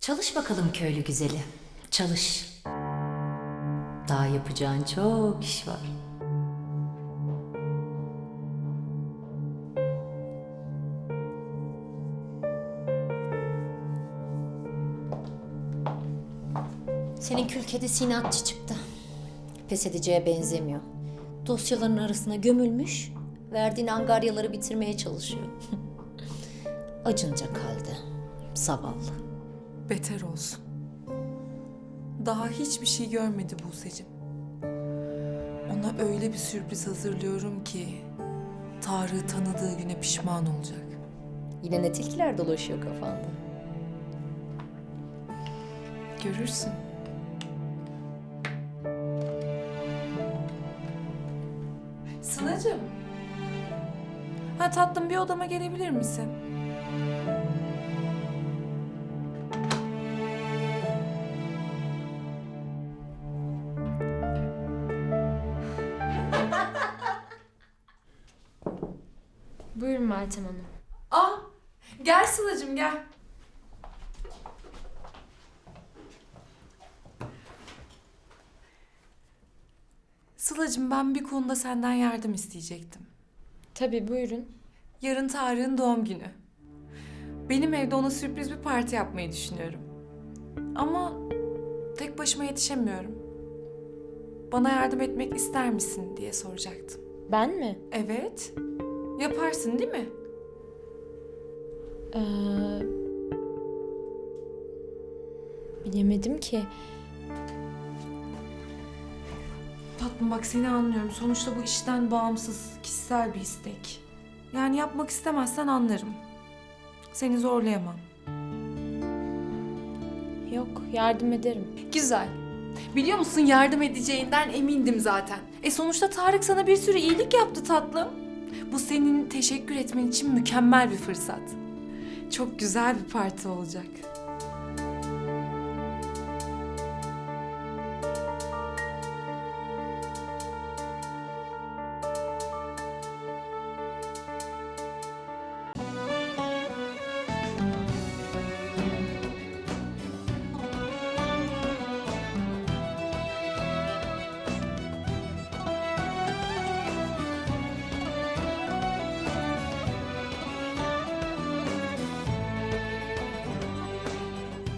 Çalış bakalım köylü güzeli. Çalış. Daha yapacağın çok iş var. Senin kül kedisi inatçı çıktı. Pes edeceğe benzemiyor. Dosyaların arasına gömülmüş, verdiğin angaryaları bitirmeye çalışıyor. Acınacak halde. Zavallı. Beter olsun. Daha hiçbir şey görmedi Buse'cim. Ona öyle bir sürpriz hazırlıyorum ki Tarık'ı tanıdığı güne pişman olacak. Yine ne tilkiler dolaşıyor kafanda. Görürsün. Sıla'cığım. Ha tatlım bir odama gelebilir misin? Buyurun Meltem Hanım. Aa, gel Sıla'cığım gel. Sıla'cığım ben bir konuda senden yardım isteyecektim. Tabii buyurun. Yarın Tarık'ın doğum günü. Benim evde ona sürpriz bir parti yapmayı düşünüyorum. Ama tek başıma yetişemiyorum. Bana yardım etmek ister misin diye soracaktım. Ben mi? Evet. Yaparsın değil mi? Ee, bilemedim ki. Tatlım bak seni anlıyorum. Sonuçta bu işten bağımsız, kişisel bir istek. Yani yapmak istemezsen anlarım. Seni zorlayamam. Yok yardım ederim. Güzel. Biliyor musun yardım edeceğinden emindim zaten. E sonuçta Tarık sana bir sürü iyilik yaptı tatlım. Bu senin teşekkür etmen için mükemmel bir fırsat. Çok güzel bir parti olacak.